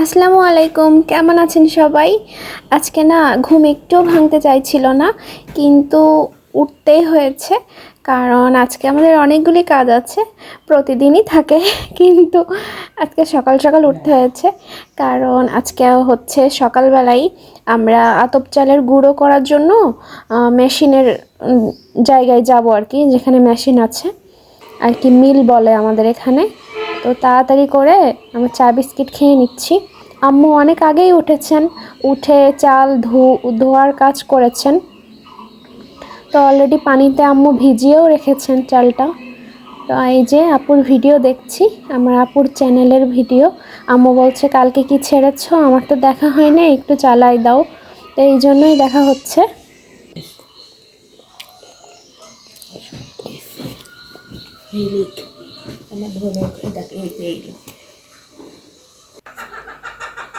আসসালামু আলাইকুম, কেমন আছেন সবাই? আজকে না ঘুম একটুও ভাঙতে চাইছিল না, কিন্তু উঠতেই হয়েছে, কারণ আজকে আমাদের অনেকগুলি কাজ আছে, প্রতিদিনই থাকে, কিন্তু আজকে সকাল সকাল উঠতে হয়েছে, কারণ আজকে হচ্ছে সকালবেলাই আমরা আতপ চালের গুঁড়ো করার জন্য মেশিনের জায়গায় যাব আর কি, যেখানে মেশিন আছে। আর কি মিল বলে আমাদের এখানে। তো তাড়াতাড়ি করে আমি চা বিস্কিট খেয়ে নিচ্ছি। আম্মু অনেক আগেই উঠেছেন। উঠে চাল ধু, ধোয়ার কাজ করেছেন। তো অলরেডি পানিতে আম্মু ভিজিয়েও রেখেছেন চালটা। তো এই যে আপুর ভিডিও দেখছি, আমার আপুর চ্যানেলের ভিডিও। আম্মু বলছে, কালকে কি ছেড়েছো? আমার তো দেখা হয় না একটু চালাই দাও। তো এই জন্যই দেখা হচ্ছে। আমার এটাকে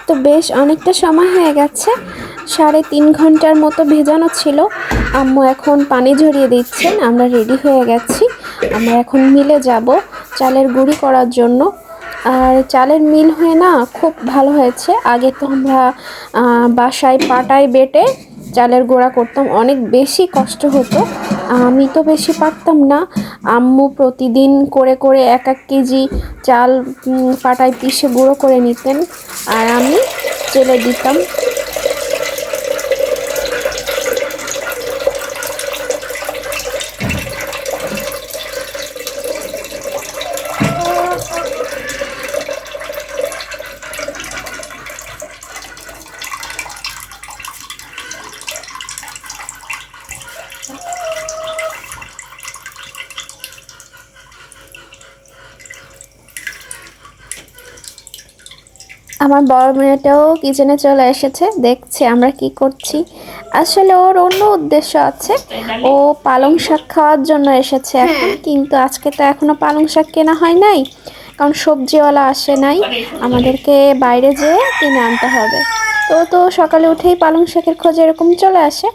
তো বেশ, অনেকটা সময় হয়ে গেছে। সাড়ে তিন ঘণ্টার মতো ভেজানো ছিল। আম্মু এখন পানি ঝরিয়ে দিচ্ছেন। আমরা রেডি হয়ে গেছি। আমরা এখন মিলে যাব চালের গুঁড়ি করার জন্য। আর চালের মিল হয়ে না খুব ভালো হয়েছে। আগে তো আমরা বাসায় পাটায় বেটে চালের গোড়া করতাম। অনেক বেশি কষ্ট হতো। আমি তো বেশি পারতাম না। আম্মু প্রতিদিন করে করে এক এক কেজি চাল পাটায় পিষে গুঁড়ো করে নিতেন। আর আমি চেলে দিতাম। আমার বড় মেয়েটাও কিচেনে চলে এসেছে দেখছে আমরা কি করছি। আসলে ওর অন্য উদ্দেশ্য আছে ও পালং শাক খাওয়ার জন্য এসেছে এখন কিন্তু আজকে তো এখনও পালং শাক কেনা হয় নাই কারণ সবজিওয়ালা আসে নাই আমাদেরকে বাইরে যেয়ে কিনে আনতে হবে। তো তো সকালে উঠেই পালং শাকের খোঁজ এরকম চলে আসে।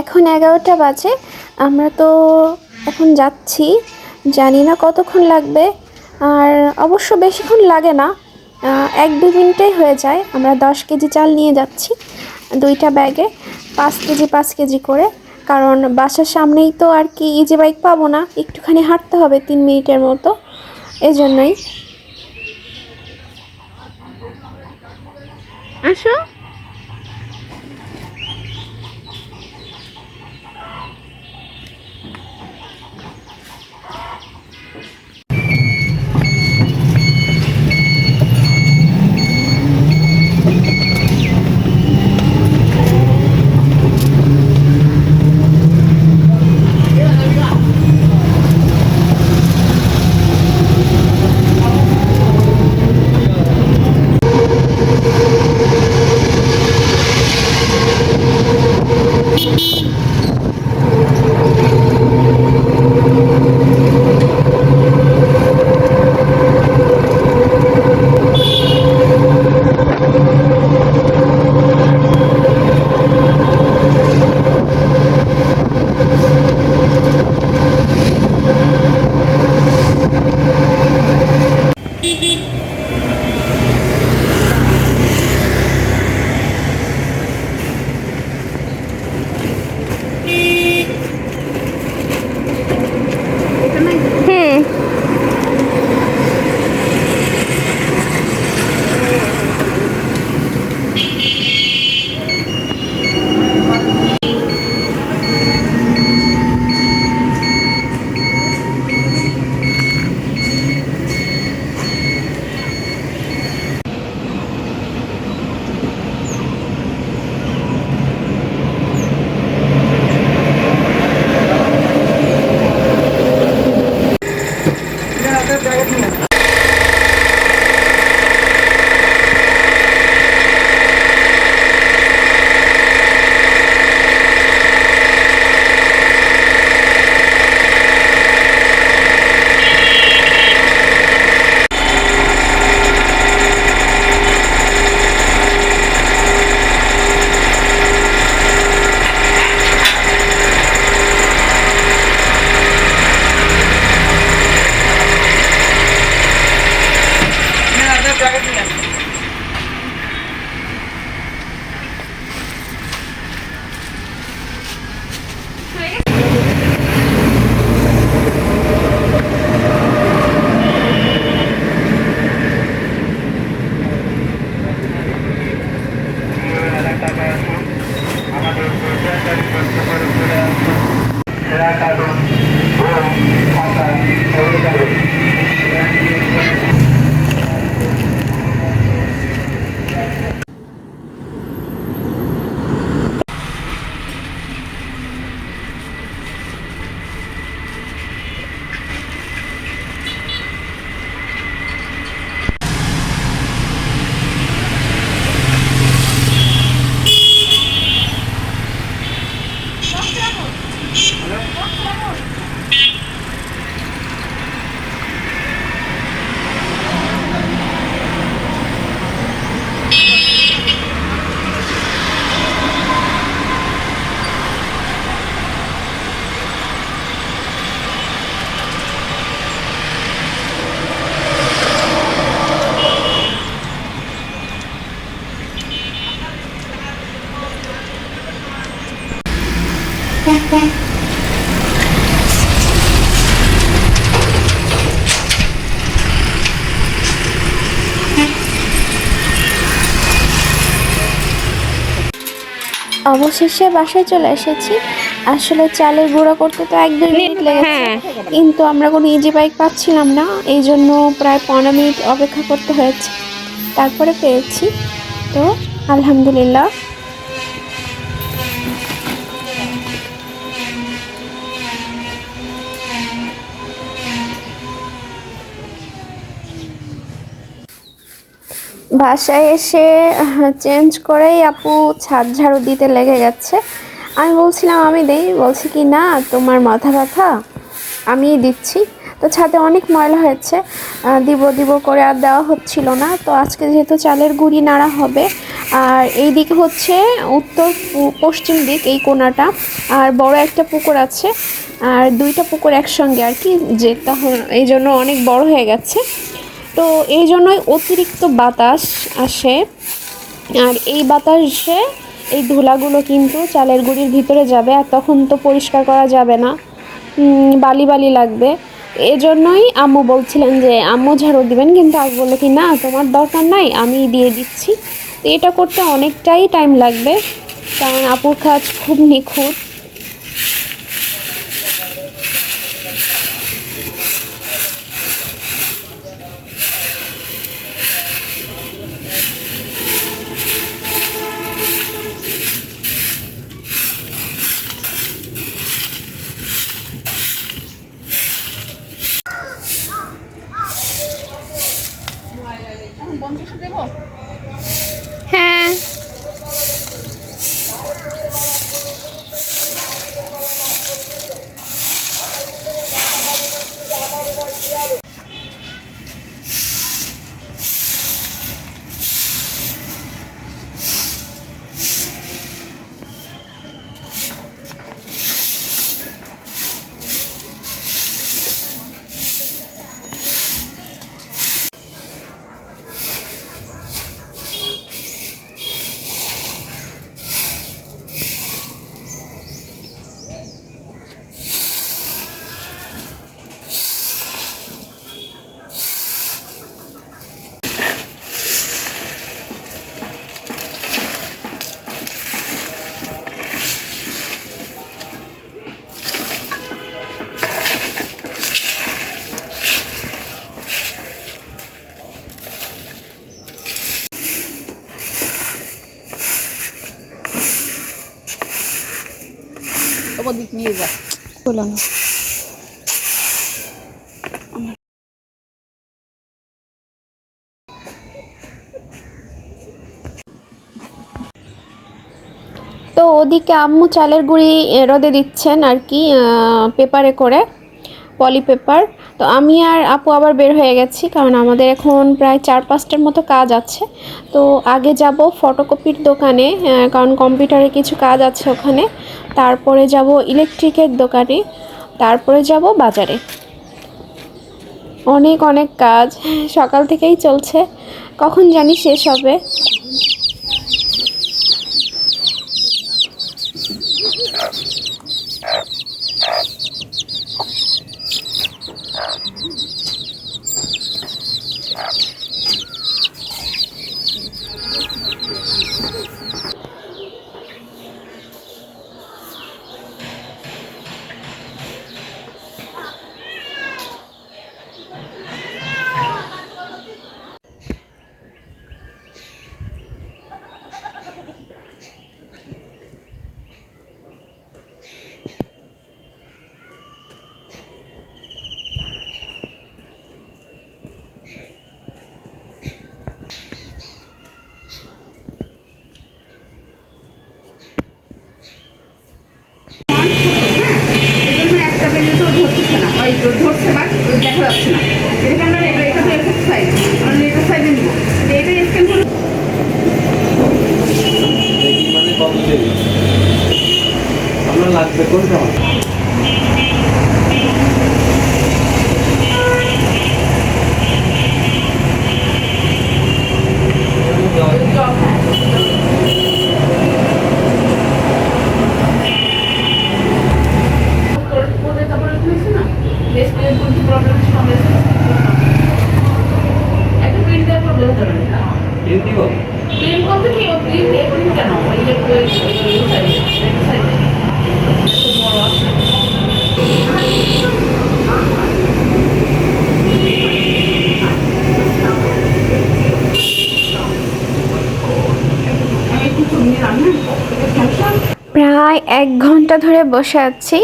এখন এগারোটা বাজে। আমরা তো এখন যাচ্ছি। জানি না কতক্ষণ লাগবে। আর অবশ্য বেশিক্ষণ লাগে না। এক দু মিনিটেই হয়ে যায়। আমরা দশ কেজি চাল নিয়ে যাচ্ছি দুইটা ব্যাগে। পাঁচ কেজি পাঁচ কেজি করে। কারণ বাসার সামনেই তো আর কি ইজি বাইক পাবো না। একটুখানি হাঁটতে হবে তিন মিনিটের মতো। এজন্যই। আসো। অবশেষে বাসায় চলে এসেছি। আসলে চালের গুঁড়া করতে তো এক দুই মিনিট লেগেছে। কিন্তু আমরা কোনো ইজি বাইক পাচ্ছিলাম না। এই জন্য প্রায় পনেরো মিনিট অপেক্ষা করতে হয়েছে। তারপরে পেয়েছি। তো আলহামদুলিল্লাহ। বাসায় এসে চেঞ্জ করেই আপু ছাদ ঝাড়ু দিতে লেগে গেছে। আমি বলছিলাম, আমি দেই? বলছি কি, না, তোমার মাথা ব্যথা, আমি দিচ্ছি। তো ছাদে অনেক ময়লা হয়েছে। দিব দিব করে আর দেওয়া হচ্ছিল না। তো আজকে যেহেতু চালের গুঁড়ি নাড়া হবে, আর এই দিকে হচ্ছে উত্তর পশ্চিম দিক এই কোনাটা, আর বড় একটা পুকুর আছে, আর দুইটা পুকুর একসঙ্গে আর কি যেটা এই জন্য অনেক বড় হয়ে গেছে। তো এই জন্যই অতিরিক্ত বাতাস আসে। আর এই বাতাসে এই ধুলাগুলো কিন্তু চালের গুঁড়ির ভিতরে যাবে আর তখন তো পরিষ্কার করা যাবে না। বালি বালি লাগবে। এজন্যই আম্মু বলছিলেন যে, আম্মু ঝাড়ু দিবেন কিন্তু আজ বলল কি, না, তোমার দরকার নাই, আমি দিয়ে দিচ্ছি। তো এটা করতে অনেকটাই টাইম লাগবে। কারণ আপুর কাজ খুব নিখুঁত। তোমার দিক নিয়ে যা। বলো না। তো ওদিকে আম্মু চালের গুঁড়ি রোদে দিচ্ছেন আর কি পেপারে করে পলি পেপার। তো আমি আর আপু আবার বের হয়ে গেছি, কারণ আমাদের এখন প্রায় চার পাঁচটার মতো কাজ আছে। তো আগে যাব ফটোকপির দোকানে কারণ কম্পিউটারে কিছু কাজ আছে ওখানে। তারপরে যাব ইলেকট্রিকের দোকানে, তারপরে যাব বাজারে। অনেক অনেক কাজ সকাল থেকেই চলছে। কখন জানি শেষ হবে। প্রায় এক ঘণ্টা ধরে বসে আছি,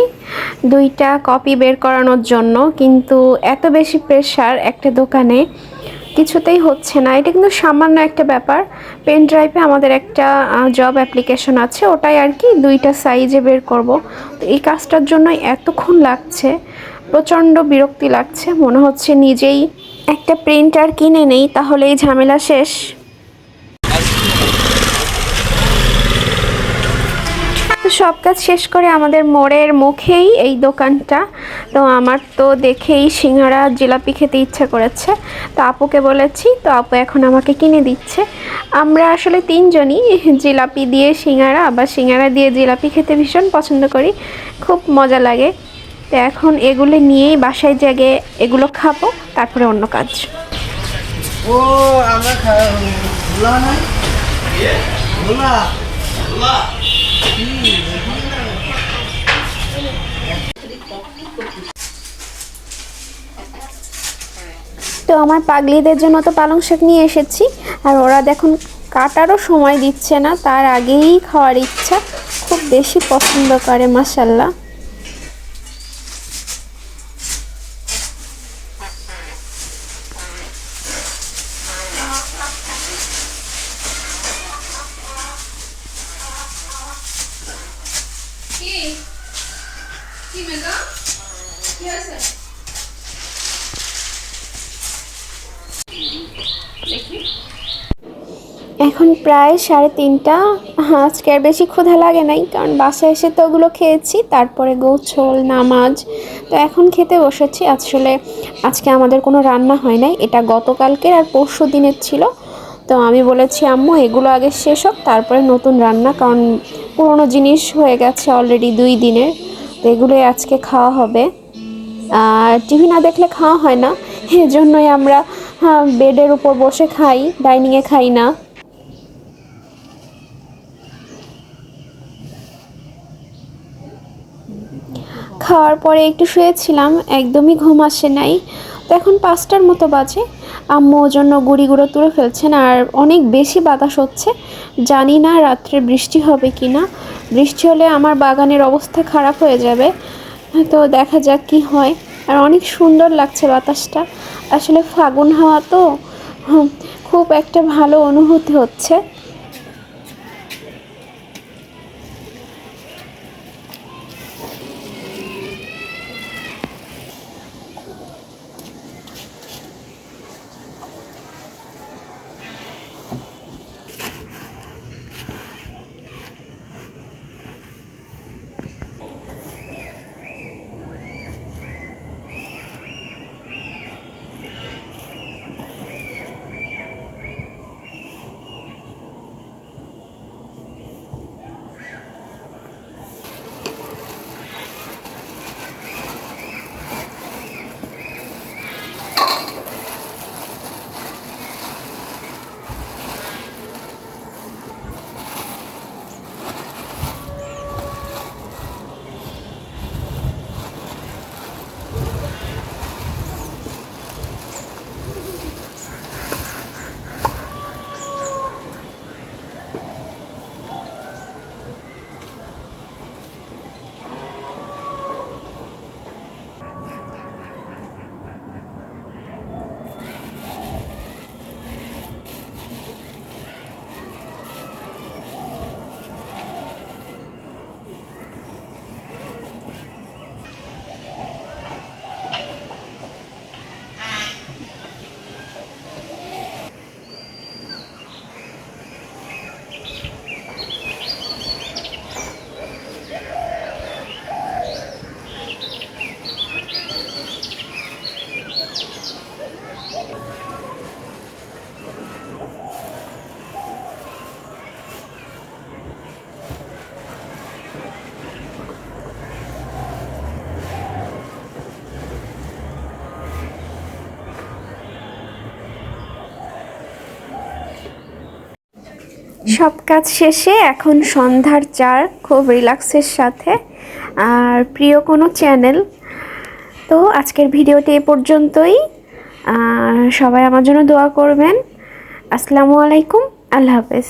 দুইটা কপি বের করানোর জন্য, কিন্তু এত বেশি প্রেশার একটা দোকানে কিছুতেই হচ্ছে না। এটা কিন্তু সামান্য একটা ব্যাপার। পেন ড্রাইভে আমাদের একটা জব অ্যাপ্লিকেশন আছে, ওটাই আর কি দুইটা সাইজে বের করব। এই কাজটার জন্য এতক্ষণ লাগছে, প্রচণ্ড বিরক্তি লাগছে। মনে হচ্ছে নিজেই একটা প্রিন্টার কিনে নেই তাহলে এই ঝামেলা শেষ। সব কাজ শেষ করে আমাদের মোড়ের মুখেই এই দোকানটা। তো আমার তো দেখেই সিঙ্গারা, জিলাপি খেতে ইচ্ছা করেছে। তো আপুকে বলেছি, তো আপু এখন আমাকে কিনে দিচ্ছে। আমরা আসলে তিনজনই জিলাপি দিয়ে সিঙ্গারা বা সিঙ্গারা দিয়ে জিলাপি খেতে ভীষণ পছন্দ করি। খুব মজা লাগে। তো এখন এগুলো নিয়েই বাসায় জাগে এগুলো খাব, তারপরে অন্য কাজ। ও, আমরা তো আমার পাগলিদের জন্য তো পালং শাক নিয়ে এসেছি, আর ওরা দেখুন কাটারও সময় দিচ্ছে না, তার আগেই খাওয়ার ইচ্ছা, খুব বেশি পছন্দ করে মাসাল্লাহ এখন প্রায় সাড়ে তিনটা। হ্যাঁ, আজকে আর বেশি ক্ষুধা লাগে নাই কারণ বাসায় এসে তো ওগুলো খেয়েছি তারপরে গোছল নামাজ। তো এখন খেতে বসেছি। আসলে আজকে আমাদের কোনো রান্না হয় নাই এটা গতকালকের আর পরশু দিনের ছিল। তো আমি বলেছি আম্মু এগুলো আগে শেষ হোক তারপরে নতুন রান্না কারণ পুরোনো জিনিস হয়ে গেছে অলরেডি দুই দিনের। তো এগুলোই আজকে খাওয়া হবে। আর টিভি না দেখলে খাওয়া হয় না এজন্যই আমরা হ্যাঁ, বেডের উপর বসে খাই ডাইনিংয়ে খাই না। খাওয়ার পরে একটু শুয়েছিলাম, একদমই ঘুম আসে নাই। তো এখন পাঁচটার মতো বাজে। আম্মু জন্য গুঁড়ি গুঁড়ো তুলে ফেলছেন আর অনেক বেশি বাতাস হচ্ছে। জানি না রাত্রে বৃষ্টি হবে কি না বৃষ্টি হলে আমার বাগানের অবস্থা খারাপ হয়ে যাবে। তো দেখা যাক কি হয়। আর অনেক সুন্দর লাগছে বাতাসটা। আসলে ফাগুন হাওয়া তো খুব একটা ভালো অনুভূতি হচ্ছে। সব কাজ শেষে এখন সন্ধ্যার চার, খুব রিল্যাক্সের সাথে। আর প্রিয় কোনো চ্যানেল, তো আজকের ভিডিওটি এ পর্যন্তই। সবাই আমার জন্য দোয়া করবেন। আসসালামু আলাইকুম, আল্লাহ হাফেজ।